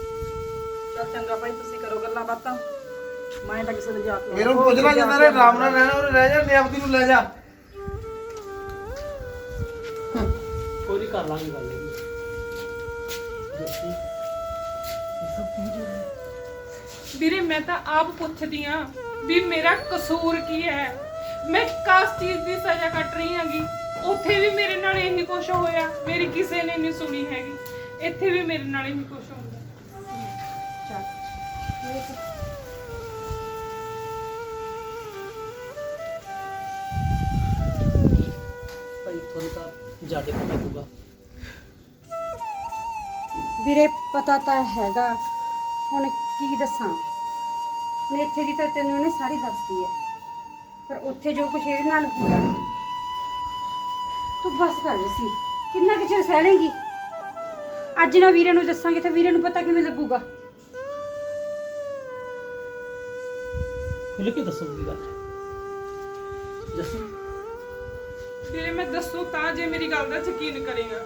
ਚੱਲ ਚੰਗਾ ਭਾਈ ਤੁਸੀਂ ਕਰੋ ਗੱਲਾਂ ਬਾਤਾਂ। ਮੈਂ ਤਾਂ ਕਿਸੇ ਦੇ ਜਾ ਕੇ ਇਹਨੂੰ ਪੁੱਛ ਲੈ ਜਿੰਨਾ ਨੇ ਆਰਾਮ ਨਾਲ ਰਹਿਣਾ ਉਹਨੇ ਰਹਿ ਜਾ ਨਿਆਪਤੀ ਨੂੰ ਲੈ ਜਾ। ਕੋਈ ਕਰ ਲਾਂਗੇ ਗੱਲ। ਵੀਰੇ ਮੈਂ ਤਾਂ ਆਪ ਪੁੱਛਦੀ ਆ ਵੀ ਮੇਰਾ ਕਸੂਰ ਕੀ ਹੈ? ਮੈਂ ਕਿਸ ਚੀਜ਼ ਦੀ ਸਜ਼ਾ ਕੱਟ ਰਹੀ ਹਾਂਗੀ। ਉੱਥੇ ਵੀ ਮੇਰੇ ਨਾਲ ਇਹੀ ਕੁਛ ਹੋਇਆ। ਮੇਰੀ ਕਿਸੇ ਨੇ ਨਹੀਂ ਸੁਣੀ ਹੈਗੀ। ਇੱਥੇ ਵੀ ਮੇਰੇ ਨਾਲ ਇਹੀ ਕੁਛ ਹੁੰਦਾ ਭਾਈ ਤੁਹਾਨੂੰ ਤਾਂ ਜਾ ਕੇ ਪਤਾ ਹੋਊਗਾ ਵੀਰੇ ਪਤਾ ਤਾਂ ਹੈਗਾ। ਹੁਣ ਕੀ ਦੱਸਾਂ? ਮੈਂ ਇੱਥੇ ਦੀ ਤਾਂ ਤੈਨੂੰ ਉਹਨੇ ਸਾਰੀ ਦੱਸਦੀ ਹੈ। ਪਰ ਉੱਥੇ ਜੋ ਕੁਛ ਇਹਦੇ ਨਾਲ ਹੋਇਆ ਤੂੰ ਬਸ ਕਰ ਸੀ ਕਿੰਨਾ ਕੁ ਚਿਰ ਸਹਿ ਲੇਂਗੀ? ਅੱਜ ਨਾ ਵੀਰੇ ਨੂੰ ਦੱਸਾਂਗੇ ਤਾਂ ਵੀਰੇ ਨੂੰ ਪਤਾ ਕਿਵੇਂ ਲੱਗੂਗਾ। ਖੁੱਲ ਕੇ ਦੱਸੋ ਕੀ ਗੱਲ ਜੱਸੀ ਵੀਰੇ ਮੈਂ ਦੱਸੂ ਤਾਂ ਜੇ ਮੇਰੀ ਗੱਲ ਦਾ ਯਕੀਨ ਕਰੇਗਾ।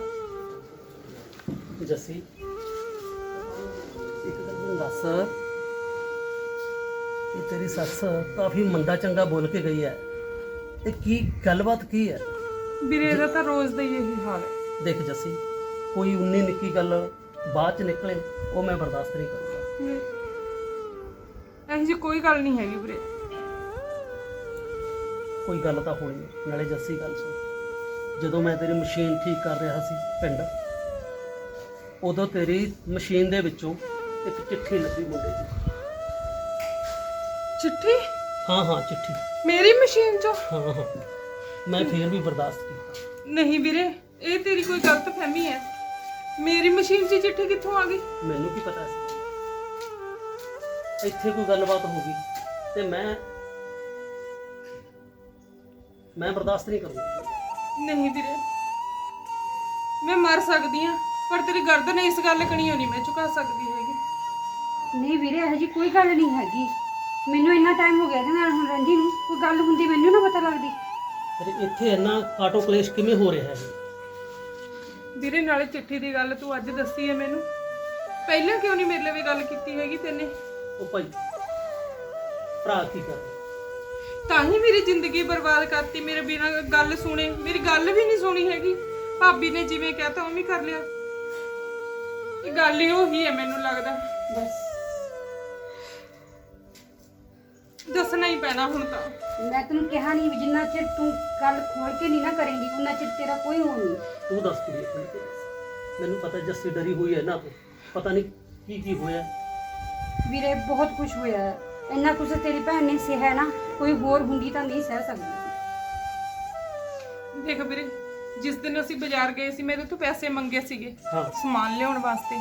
ਜੱਸੀ ਦੱਸ ਇਹ ਤੇਰੀ ਸੱਸ ਕਾਫੀ ਮੰਦਾ ਚੰਗਾ ਬੋਲ ਕੇ ਗਈ ਹੈ। ਇਹ ਕੀ ਗੱਲਬਾਤ ਕੀ ਹੈ? ਵੀਰੇ ਇਹਦਾ ਤਾਂ ਰੋਜ਼ ਦਾ ਹੀ ਇਹੀ ਹਾਲ ਹੈ। ਦੇਖ ਜੱਸੀ ਕੋਈ ਉਨੀ ਨਿੱਕੀ ਗੱਲ ਬਾਅਦ ਚ ਨਿਕਲੇ ਉਹ ਮੈਂ ਬਰਦਾਸ਼ਤ ਨਹੀਂ ਕਰੂੰਗਾ। ਇਹੋ ਜਿਹੀ ਕੋਈ ਗੱਲ ਨਹੀਂ ਹੈਗੀ ਵੀਰੇ। ਕੋਈ ਗੱਲ ਤਾਂ ਹੋਣੀ ਹੈ। ਨਾਲੇ ਜੱਸੀ ਗੱਲ ਸੁਣ। ਜਦੋਂ ਮੈਂ ਤੇਰੀ ਮਸ਼ੀਨ ਠੀਕ ਕਰ ਰਿਹਾ ਸੀ ਪਿੰਡ ਉਦੋਂ ਤੇਰੀ ਮਸ਼ੀਨ ਦੇ ਵਿੱਚੋਂ ਇੱਕ ਚਿੱਠੀ ਲੱਭੀ ਮੁੰਡੇ ਦੀ। ਚਿੱਠੀ? ਹਾਂ ਹਾਂ ਚਿੱਠੀ। ਮੇਰੀ ਮਸ਼ੀਨ 'ਚੋਂ? ਹਾਂ ਹਾਂ। ਮੈਂ ਫੇਰ ਵੀ ਬਰਦਾਸ਼ਤ ਕੀਤਾ। ਨਹੀਂ ਵੀਰੇ ਇਹ ਤੇਰੀ ਕੋਈ ਗਲਤ ਫਹਿਮੀ ਹੈ। ਮੇਰੀ ਮਸ਼ੀਨ 'ਚ ਚਿੱਠੀ ਕਿੱਥੋਂ ਆ ਗਈ? ਮੈਨੂੰ ਕੀ ਪਤਾ ਸੀ? ਇੱਥੇ ਕੋਈ ਗੱਲਬਾਤ ਹੋ ਗਈ ਤੇ ਮੈਂ ਮੈਂ ਬਰਦਾਸ਼ਤ ਨਹੀਂ ਕਰੂੰਗਾ। ਨਹੀਂ ਵੀਰੇ ਮੈਂ ਮਰ ਸਕਦੀ ਆ ਪਰ ਤੇਰੀ ਗਰਦਨ ਇਸ ਗੱਲ ਕਣੀਓ ਨਹੀਂ ਮੈਂ ਝੁਕਾ ਸਕਦੀ ਹੈਗੀ। ਨਹੀਂ ਵੀਰੇ ਇਹੋ ਜਿਹੀ ਕੋਈ ਗੱਲ ਨਹੀਂ ਹੈਗੀ। ਮੈਨੂੰ ਇੰਨਾ ਟਾਈਮ ਹੋ ਗਿਆ ਇਹਦੇ ਨਾਲ ਹੁਣ ਰਹਿੰਦੀ ਨੂੰ ਕੋਈ ਗੱਲ ਹੁੰਦੀ ਮੈਨੂੰ ਨਾ ਪਤਾ ਲੱਗਦੀ। ਫਿਰ ਇੱਥੇ ਇੰਨਾ ਆਟੋ ਕਲੇਸ਼ ਕਿਵੇਂ ਹੋ ਰਿਹਾ ਹੈ? ਵੀਰੇ ਨਾਲੇ ਚਿੱਠੀ ਦੀ ਗੱਲ ਤੂੰ ਅੱਜ ਦੱਸੀ ਹੈ ਮੈਨੂੰ। ਪਹਿਲਾਂ ਕਿਉਂ ਨਹੀਂ ਮੇਰੇ ਲਈ ਵੀ ਗੱਲ ਕੀਤੀ ਹੈਗੀ ਤੈਨੇ? ਉਹ ਭਾਈ ਭਰਾ ਕੀ ਕਰ ਤਾਂ ਹੀ ਮੇਰੀ ਜ਼ਿੰਦਗੀ ਬਰਬਾਦ ਕਰਤੀ ਮੇਰੇ ਬਿਨਾਂ ਗੱਲ ਸੁਣੇ। ਮੇਰੀ ਗੱਲ ਵੀ ਨਹੀਂ ਸੁਣੀ ਹੈਗੀ। ਭਾਬੀ ਨੇ ਜਿਵੇਂ ਕਹਤਾ ਉਵੇਂ ਕਰ ਲਿਆ। ਇਹ ਗੱਲ ਹੀ ਉਹੀ ਹੈ ਮੈਨੂੰ ਲੱਗਦਾ। ਬਸ। ਦੱਸਣਾ ਹੀ ਪੈਣਾ ਹੁਣ ਤਾਂ। ਮੈਂ ਤੈਨੂੰ ਕਿਹਾ ਨਹੀਂ ਵੀ ਜਿੰਨਾ ਚਿਰ ਤੂੰ ਗੱਲ ਖੋਲ ਕੇ ਨਹੀਂ ਨਾ ਕਰੇਂਗੀ ਉਹਨਾਂ ਚਿਰ ਤੇਰਾ ਕੋਈ ਹੋ ਨਹੀਂ ਤੂੰ ਦੱਸ ਕੁੜੀ ਕੇ ਦੱਸ। ਮੈਨੂੰ ਪਤਾ ਜੱਸੀ ਡਰੀ ਹੋਈ ਹੈ ਨਾ ਤੂੰ। ਪਤਾ ਨਹੀਂ ਕੀ ਕੀ ਹੋਇਆ। ਵੀਰੇ ਬਹੁਤ ਕੁਝ ਹੋਇਆ ਹੈ। ਇੰਨਾ ਕੁਝ ਤੇਰੀ ਭੈਣ ਨੇ ਸਿਆ ਨਾ ਕੋਈ ਹੋਰ ਹੁੰਦੀ ਤਾਂ ਨਹੀਂ ਸਹਿ ਸਕਦੀ। ਦੇਖ ਵੀਰੇ ਜਿਸ ਦਿਨ ਅਸੀਂ ਬਾਜ਼ਾਰ ਗਏ ਸੀ ਮੇਰੇ ਤੋਂ ਪੈਸੇ ਮੰਗੇ ਸੀਗੇ ਹਾਂ। ਸਮਾਨ ਲਿਆਉਣ ਵਾਸਤੇ।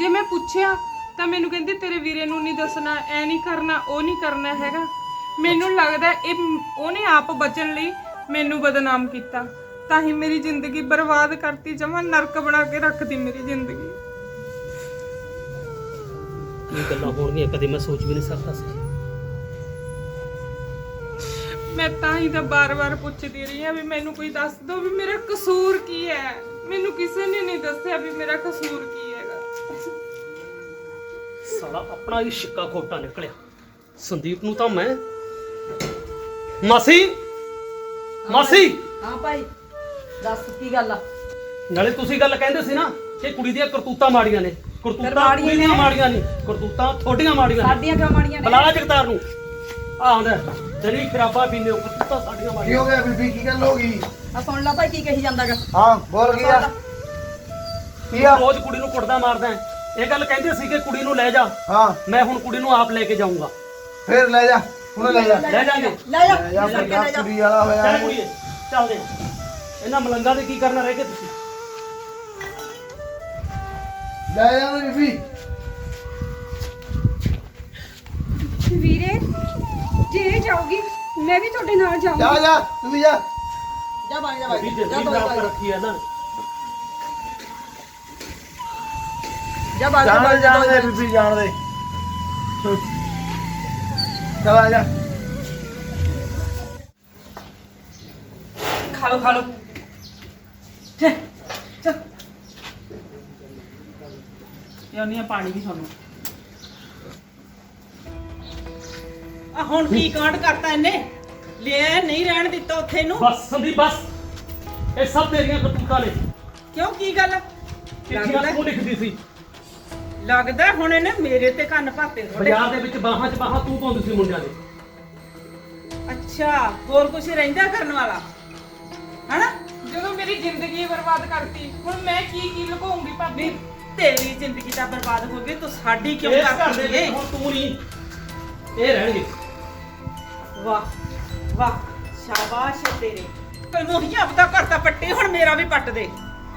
ਜੇ ਮੈਂ ਪੁੱਛਿਆ ਤਾਂ ਮੈਨੂੰ ਕਹਿੰਦੀ ਤੇਰੇ ਵੀਰੇ ਨੂੰ ਨਹੀਂ ਦੱਸਣਾ ਐ ਨਹੀਂ ਕਰਨਾ ਉਹ ਨਹੀਂ ਕਰਨਾ ਹੈਗਾ। ਮੈਨੂੰ ਲੱਗਦਾ ਇਹ ਉਹਨੇ ਆਪ ਬਚਣ ਲਈ ਮੈਨੂੰ ਬਦਨਾਮ ਕੀਤਾ। ਤਾਂ ਹੀ ਮੇਰੀ ਜ਼ਿੰਦਗੀ ਬਰਬਾਦ ਕਰਤੀ ਜਮਾ ਨਰਕ ਬਣਾ ਕੇ ਰੱਖਤੀ ਮੇਰੀ ਜ਼ਿੰਦਗੀ। ਇਹ ਗੱਲਾਂ ਹੋਣਗੀਆਂ ਕਦੇ ਮੈਂ ਸੋਚ ਵੀ ਨਹੀਂ ਸਕਦਾ ਸੀ। ਮੈਂ ਤਾਂ ਹੀ ਤਾਂ ਬਾਰ-ਬਾਰ ਪੁੱਛਦੀ ਰਹੀ ਹਾਂ ਵੀ ਮੈਨੂੰ ਕੋਈ ਦੱਸ ਦਿਓ ਵੀ ਮੇਰਾ ਕਸੂਰ ਕੀ ਹੈ? ਮੈਨੂੰ ਕਿਸੇ ਨੇ ਨਹੀਂ ਦੱਸਿਆ ਵੀ ਮੇਰਾ ਕਸੂਰ ਕੀ ਸਾਲਾ ਆਪਣਾ ਹੀ ਸ਼ਿੱਕਾ ਖੋਟਾ ਨਿਕਲਿਆ। ਸੰਦੀਪ ਨੂੰ ਤਾਂ ਮੈਂ ਮਾਸੀ! ਮਾਸੀ! ਹਾਂ ਭਾਈ। ਦੱਸ ਕੀ ਗੱਲ ਆ? ਨਾਲੇ ਤੁਸੀਂ ਗੱਲ ਕਹਿੰਦੇ ਸੀ ਨਾ ਕਿ ਕੁੜੀ ਦੀਆਂ ਕਰਤੂਤਾਂ ਮਾੜੀਆਂ ਨੇ। ਕਰਤੂਤਾਂ ਮਾੜੀਆਂ ਕੁੜੀ ਦੀਆਂ ਨੇ। ਮਾੜੀਆਂ ਨਹੀਂ ਕਰਤੂਤਾਂ ਤੁਹਾਡੀਆਂ ਮਾੜੀਆਂ ਨੇ। ਸਾਡੀਆਂ ਕਿਉਂ ਮਾੜੀਆਂ ਨੇ? ਬੁਲਾ ਜਗਤਾਰ ਨੂੰ। ਆ ਆਉਂਦਾ ਤੇਰੀ ਖਰਾਬਾ ਪੀਨੇ ਉੱਪਰ ਤੂੰ ਤਾਂ ਸਾਡੀਆਂ ਕੀ ਹੋ ਗਿਆ ਬੀਬੀ? ਕੀ ਗੱਲ ਹੋ ਗਈ? ਆ ਸੁਣ ਲੈ ਭਾਈ ਕੀ ਕਹੀ ਜਾਂਦਾਗਾ। ਹਾਂ ਬੋਲ ਕੀ ਆ? ਕੀ ਆ? ਰੋਜ਼ ਕੁੜੀ ਨੂੰ ਕੁੱਟਦਾ ਮਾਰਦਾ ਹੈ। ਇਹ ਗੱਲ ਕਹਿੰਦੇ ਸੀ ਕਿ ਕੁੜੀ ਨੂੰ ਲੈ ਜਾ। ਹਾਂ। ਮੈਂ ਹੁਣ ਕੁੜੀ ਨੂੰ ਆਪ ਲੈ ਕੇ ਜਾਊਂਗਾ। ਫੇਰ ਲੈ ਜਾ। ਹੁਣ ਲੈ ਜਾ। ਲੈ ਜਾਾਂਗੇ। ਲੈ ਜਾ। ਲੈ ਜਾ ਲੈ ਪੰਜਾ ਜਾ ਕੁੜੀ ਵਾਲਾ ਹੋਇਆ। ਚੱਲ ਹੈ। ਕੁੜੀਏ ਚੱਲਦੇ ਹਾਂ। ਇਹਨਾਂ ਮਲੰਗਾਂ ਦੇ ਕੀ ਕਰਨਾ ਰਹਿ ਗਏ ਤੁਸੀਂ? ਲੈ ਜਾ ਨਾ ਬੀਬੀ। ਵੀਰੇ ਜੇ ਇਹ ਜਾਊਗੀ ਮੈਂ ਵੀ ਤੁਹਾਡੇ ਨਾਲ ਜਾ ਜਾਊਂਗੀ। ਜਾ ਤੂੰ ਵੀ ਜਾ। ਜਾ ਬਾਈ ਜਾ ਵੀ ਬਾਈ ਜ਼ਿੰਦਗੀ ਜਾ ਖਰਾਬ ਕਰ ਰੱਖੀ ਹੈ ਇਹਨਾਂ ਨੇ। ਜਾ ਬਾਈ ਜਾਣ ਜਾਣ ਦੇ ਬੀਬੀ ਜਾਣ ਦੇ। ਚਲ ਆ ਜਾ। ਖਾ ਲੋ ਖਾ ਲੋ ਯਾਨੀ ਪਾਣੀ ਵੀ ਸਾਨੂੰ ਆ ਹੁਣ ਕੀ ਕਾਂਡ ਕਰਤਾ ਇਹਨੇ? ਲੈ ਨਹੀਂ ਰਹਿਣ ਦਿੱਤਾ ਉੱਥੇ ਨੂੰ ਬਸ ਸੰਦੀਪ ਬਸ। ਇਹ ਸਭ ਤੇਰੀਆਂ ਕਰਤੂਤਾਂ ਨੇ ਕਿਉਂ ਕੀ ਗੱਲ ਚਿੱਠੀਆਂ ਤੂੰ ਲਿਖਦੀ ਸੀ? ਲੱਗਦਾ ਹੁਣ ਇਹਨੇ ਮੇਰੇ ਤੇ ਕੰਨ ਭਰਤੇ ਥੋੜੇ ਬਾਜ਼ਾਰ ਦੇ ਵਿੱਚ ਬਾਹਾਂ 'ਚ ਬਾਹਾਂ ਤੂੰ ਪਾਉਂਦੀ ਸੀ ਮੁੰਡਿਆਂ ਦੇ। ਅੱਛਾ ਹੋਰ ਕੁਝ ਰਹਿੰਦਾ ਕਰਨ ਵਾਲਾ? ਹਨਾ? ਜਦੋਂ ਮੇਰੀ ਜ਼ਿੰਦਗੀ ਬਰਬਾਦ ਕਰਤੀ ਹੁਣ ਮੈਂ ਕੀ ਕੀ ਲੁਕਾਉਂਗੀ ਭਾਬੀ? ਵੀ ਤੇਰੀ ਜ਼ਿੰਦਗੀ ਤਾਂ ਬਰਬਾਦ ਹੋ ਗਈ ਤੂੰ ਸਾਡੀ ਕਿਉਂ ਇਸ ਘਰ ਕਰਦੀ ਏ? ਵਿੱਚ ਹੁਣ ਤੂੰ ਨਹੀਂ। ਇਹ ਰਹਿਣਗੇ। ਵਾਹ ਵਾਹ ਸ਼ਾਬਾਸ਼ ਏ ਤੇਰੇ। ਤੈਨੂੰ ਹੀ ਆਪਦਾ ਘਰ ਤਾਂ ਪੱਟੇ ਹੁਣ ਮੇਰਾ ਵੀ ਪੱਟ ਦੇ।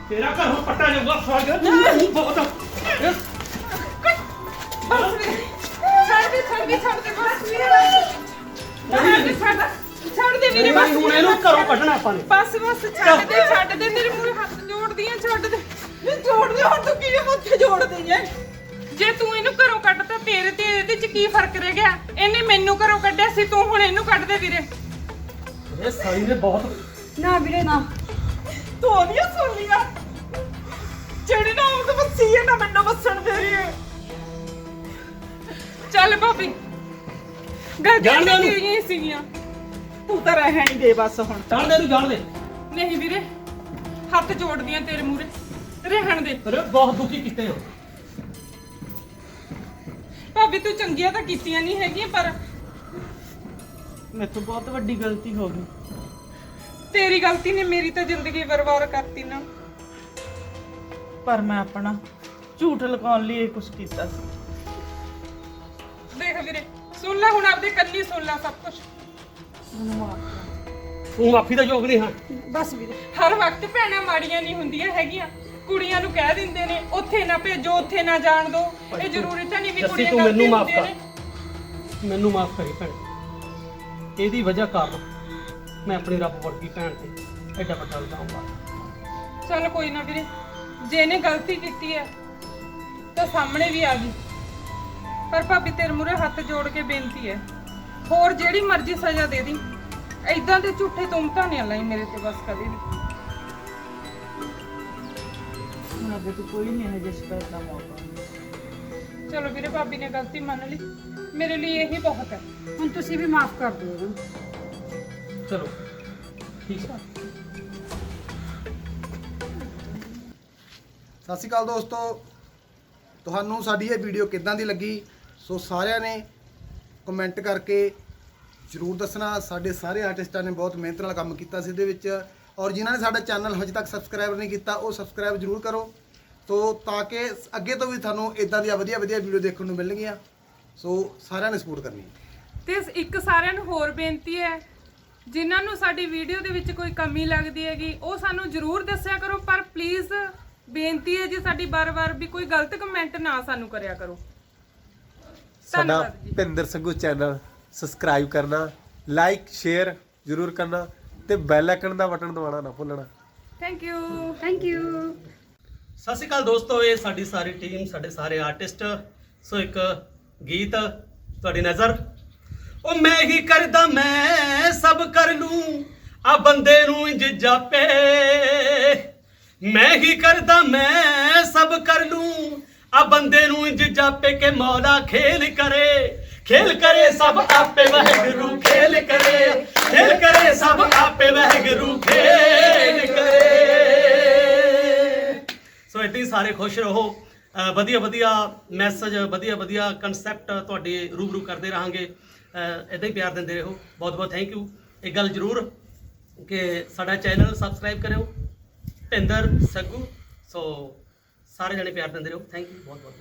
ਤੇਰਾ ਘਰ ਹੁਣ ਪੱਟਾ ਜਾਊਗਾ ਸਾਗ ਤੂੰ ਬਹੁਤ ਛੱਡ ਦੇ ਛੱਡ ਦੇ ਛੱਡ ਦੇ ਬਸ ਵੀਰੇ ਛੱਡ ਦੇ ਛੱਡ ਛੱਡ ਦੇ ਵੀਰੇ ਬਸ ਹੁਣ ਇਹਨੂੰ ਘਰੋਂ ਕੱਢਣਾ ਆਪਾਂ ਨੇ। ਬਸ ਬਸ ਛੱਡ ਦੇ ਛੱਡ ਦੇ ਤੇਰੇ ਮੂਹਰੇ ਹੱਥ ਜੋੜਦੀ ਆ ਛੱਡ ਦੇ। ਨਹੀਂ ਜੋੜ ਦੇ ਹੁਣ ਤੂੰ ਕਿਵੇਂ ਹੱਥ ਜੋੜਦੀ ਏ ਜੇ ਤੂੰ ਇਹਨੂੰ ਘਰੋਂ ਕੱਢਤਾ ਤੇਰੇ ਤੇ ਇਹਦੇ ਚ ਕੀ ਫ਼ਰਕ ਰਹਿ ਗਿਆ? ਇਹਨੇ ਮੈਨੂੰ ਘਰੋਂ ਕੱਢਿਆ ਸੀ ਤੂੰ ਹੁਣ ਇਹਨੂੰ ਕੱਢ ਦੇ ਵੀਰੇ। ਇਹ ਸਾਈ ਨੇ ਬਹੁਤ ਨਾ ਵੀਰੇ ਨਾ। ਤੂੰ ਨਹੀਂ ਸੁਣ ਲਿਆ ਜਿਹੜੀ ਨਾ ਉਹ ਵਸੀ ਹੈ ਨਾ ਮੈਨੂੰ ਵਸਣ ਦੇ ਰਹੀ ਹੈ ਚੱਲ ਭਾਬੀ। ਗਲਤੀਆਂ ਜਾਣ ਦੇ ਉਹਨੂੰ। ਮੇਰੀਆਂ ਹੀ ਸੀਗੀਆਂ। ਤੂੰ ਤਾਂ ਰਹਿ ਨਹੀਂ ਦੇ ਬਸ ਹੁਣ। ਜਾਣ ਦੇ ਤੂੰ ਜਾਣ ਦੇ। ਨਹੀਂ ਵੀਰੇ ਹੱਥ ਜੋੜਦੀਆਂ ਤੇਰੇ ਮੂਹਰੇ। ਰਹਿਣ ਦੇ। ਤੇਰੇ ਬਹੁਤ ਦੁਖੀ ਕੀਤੇ ਹੋ। ਭਾਬੀ ਤੂੰ ਚੰਗੀਆਂ ਤਾਂ ਕੀਤੀਆਂ ਨਹੀਂ ਹੈਗੀਆਂ ਪਰ ਮੇਰੇ ਤੋਂ ਬਹੁਤ ਵੱਡੀ ਗਲਤੀ ਹੋ ਗਈ। ਤੇਰੀ ਗਲਤੀ ਨੇ ਮੇਰੀ ਤਾਂ ਜ਼ਿੰਦਗੀ ਬਰਬਾਦ ਕਰਤੀ ਨਾ। ਪਰ ਮੈਂ ਆਪਣਾ ਝੂਠ ਲਗਾਉਣ ਲਈ ਇਹ ਕੁਝ ਕੀਤਾ ਸੀ। ਦੇਖ ਵੀਰੇ ਸੁਣ ਲੈ ਹੁਣ ਆਪਦੇ ਕੰਨੀ ਸੁਣ ਲੈ ਸਭ ਕੁਝ ਮੈਨੂੰ ਮਾਫ ਕਰ ਤੂੰ ਮਾਫੀ ਦਾ ਯੋਗ ਨਹੀਂ ਹਾਂ। ਬਸ ਵੀਰੇ ਹਰ ਵਕਤ ਭੈਣਾਂ ਮਾੜੀਆਂ ਨਹੀਂ ਹੁੰਦੀਆਂ ਹੈਗੀਆਂ। ਕੁੜੀਆਂ ਨੂੰ ਕਹਿ ਦਿੰਦੇ ਨੇ ਉੱਥੇ ਨਾ ਭੇਜੋ ਉੱਥੇ ਨਾ ਜਾਣ ਦੋ। ਇਹ ਜ਼ਰੂਰੀ ਤਾਂ ਨਹੀਂ ਵੀ ਜੱਸੀ ਕੁੜੀਆਂ ਤੂੰ ਮੈਨੂੰ ਮਾਫ ਕਰ। ਮੈਨੂੰ ਮਾਫ ਕਰੀ ਭੈਣ। ਇਹਦੀ ਵਜ੍ਹਾ ਕਾਰਨ ਮੈਂ ਆਪਣੀ ਰੱਬ ਵਰਗੀ ਭੈਣ ਤੇ ਐਡਾ ਵੱਡਾ ਇਲਜ਼ਾਮ ਲਾ ਚੱਲ ਕੋਈ ਨਾ ਵੀਰੇ ਜੇ ਇਹਨੇ ਗਲਤੀ ਕੀਤੀ ਹੈ ਤਾਂ ਸਾਹਮਣੇ ਵੀ ਆ ਗਈ। ਪਰ ਭਾਬੀ ਤੇਰੇ ਮੂਹਰੇ ਹੱਥ ਜੋੜ ਕੇ ਬੇਨਤੀ ਹੈ। ਹੋਰ ਜਿਹੜੀ ਮਰਜ਼ੀ ਸਜ਼ਾ ਦੇ ਦੀ। ਐਦਾਂ ਦੇ ਝੂਠੇ ਤੁਮਤਾਂ ਨਹੀਂ ਲਾਈ ਮੇਰੇ ਤੇ ਬਸ ਕਦੇ ਵੀ। ਮੈਂ ਅੱਗੇ ਤੋਂ ਕੋਈ ਨਹੀਂ ਹੈ ਜਿਸ ਸ਼ਿਕਾਇਤ ਦਾ ਮੌਕਾ ਚਲੋ ਵੀਰੇ ਭਾਬੀ ਨੇ ਗਲਤੀ ਮੰਨ ਲਈ। ਮੇਰੇ ਲਈ ਇਹੀ ਬਹੁਤ ਹੈ। ਹੁਣ ਤੁਸੀਂ ਵੀ ਮਾਫ ਕਰ ਦਿਓ ਚਲੋ ਠੀਕ ਹੈ। ਸਤਿ ਸ਼੍ਰੀ ਅਕਾਲ ਦੋਸਤੋ। ਤੁਹਾਨੂੰ ਸਾਡੀ ਇਹ ਵੀਡੀਓ ਕਿੱਦਾਂ ਦੀ ਲੱਗੀ? ਸੋ ਸਾਰਿਆਂ ਨੇ ਕਮੈਂਟ ਕਰਕੇ ਜਰੂਰ ਦੱਸਣਾ। ਸਾਡੇ ਸਾਰੇ ਆਰਟਿਸਟਾਂ ਨੇ ਬਹੁਤ ਮਿਹਨਤ ਨਾਲ ਕੰਮ ਕੀਤਾ ਸੀ ਇਹਦੇ ਵਿੱਚ ਔਰ ਜਿਨ੍ਹਾਂ ਨੇ ਸਾਡਾ ਚੈਨਲ ਹਜੇ ਤੱਕ ਸਬਸਕ੍ਰਾਈਬ ਨਹੀਂ ਕੀਤਾ, ਉਹ ਸਬਸਕ੍ਰਾਈਬ ਜਰੂਰ ਕਰੋ। ਸੋ ਤਾਂ ਕਿ ਅੱਗੇ ਤੋਂ ਵੀ ਤੁਹਾਨੂੰ ਇਦਾਂ ਦੀਆਂ ਵਧੀਆ ਵਧੀਆ ਵੀਡੀਓ ਦੇਖਣ ਨੂੰ ਮਿਲਣਗੀਆਂ। ਸੋ ਸਾਰਿਆਂ ਨੇ ਸਪੋਰਟ ਕਰਨੀ ਹੈ। ਤੇ ਇੱਕ ਸਾਰਿਆਂ ਨੂੰ ਹੋਰ ਬੇਨਤੀ ਹੈ, ਜਿਨ੍ਹਾਂ ਨੂੰ ਸਾਡੀ ਵੀਡੀਓ ਦੇ ਵਿੱਚ ਕੋਈ ਕਮੀ ਲੱਗਦੀ ਹੈਗੀ, ਉਹ ਸਾਨੂੰ ਜ਼ਰੂਰ ਦੱਸਿਆ ਕਰੋ, ਪਰ ਪਲੀਜ਼ ਬੇਨਤੀ ਹੈ ਜੀ ਸਾਡੀ ਬਾਰ-ਬਾਰ ਵੀ ਕੋਈ ਗਲਤ ਕਮੈਂਟ ਨਾ ਸਾਨੂੰ ਕਰਿਆ ਕਰੋ। ਸਾਡਾ ਭਿੰਦਰ ਸੰਗੂ ਚੈਨਲ ਸਬਸਕ੍ਰਾਈਬ ਕਰਨਾ ਲਾਈਕ ਸ਼ੇਅਰ ਜ਼ਰੂਰ ਕਰਨਾ ਤੇ ਬੈਲ ਆਈਕਨ ਦਾ ਬਟਨ ਦਬਾਉਣਾ ਨਾ ਭੁੱਲਣਾ। ਥੈਂਕ ਯੂ ਥੈਂਕ ਯੂ ਸਤਿ ਸ਼੍ਰੀ ਅਕਾਲ ਦੋਸਤੋ ਇਹ ਸਾਡੀ ਸਾਰੀ ਟੀਮ ਸਾਡੇ ਸਾਰੇ ਆਰਟਿਸਟ ਸੋ ਇੱਕ ਗੀਤ ਤੁਹਾਡੀ ਨਜ਼ਰ। ਉਹ ਮੈਂ ਹੀ ਕਰਦਾ ਮੈਂ ਸਭ ਕਰ ਲੂੰ ਆ ਬੰਦੇ ਨੂੰ ਇੰਜ ਜਾਪੇ। ਮੈਂ ਹੀ ਕਰਦਾ ਮੈਂ ਸਭ ਕਰ ਲੂੰ ਆ ਬੰਦੇ ਨੂੰ ਇੰਜ ਜਾਪੇ ਕਿ ਮੌਲਾ ਖੇਲ ਕਰੇ। ਖੇਲ ਕਰੇ ਸਭ ਆਪੇ ਵਾਹਿਗੁਰੂ ਖੇਲ ਕਰੇ। ਖੇਲ ਕਰੇ ਸਭ ਆਪੇ ਵਾਹਿਗੁਰੂ ਖੇਲ ਕਰੇ। ਸੋ ਏਦਾਂ ਹੀ ਸਾਰੇ ਖੁਸ਼ ਰਹੋ। ਵਧੀਆ ਵਧੀਆ ਮੈਸੇਜ ਵਧੀਆ ਵਧੀਆ ਕਨਸੈਪਟ ਤੁਹਾਡੇ ਰੂਬਰੂ ਕਰਦੇ ਰਹਾਂਗੇ। ਇਦਾਂ ਹੀ ਪਿਆਰ ਦਿੰਦੇ ਰਹੋ। ਬਹੁਤ ਬਹੁਤ ਥੈਂਕ ਯੂ ਇੱਕ ਗੱਲ ਜ਼ਰੂਰ ਕਿ ਸਾਡਾ ਚੈਨਲ ਸਬਸਕ੍ਰਾਈਬ ਕਰਿਓ। ਭਿੰਦਰ, ਸੱਗੂ। ਸੋ ਸਾਰੇ ਜਣੇ ਪਿਆਰ ਦਿੰਦੇ ਰਹੋ। ਥੈਂਕ ਯੂ ਬਹੁਤ ਬਹੁਤ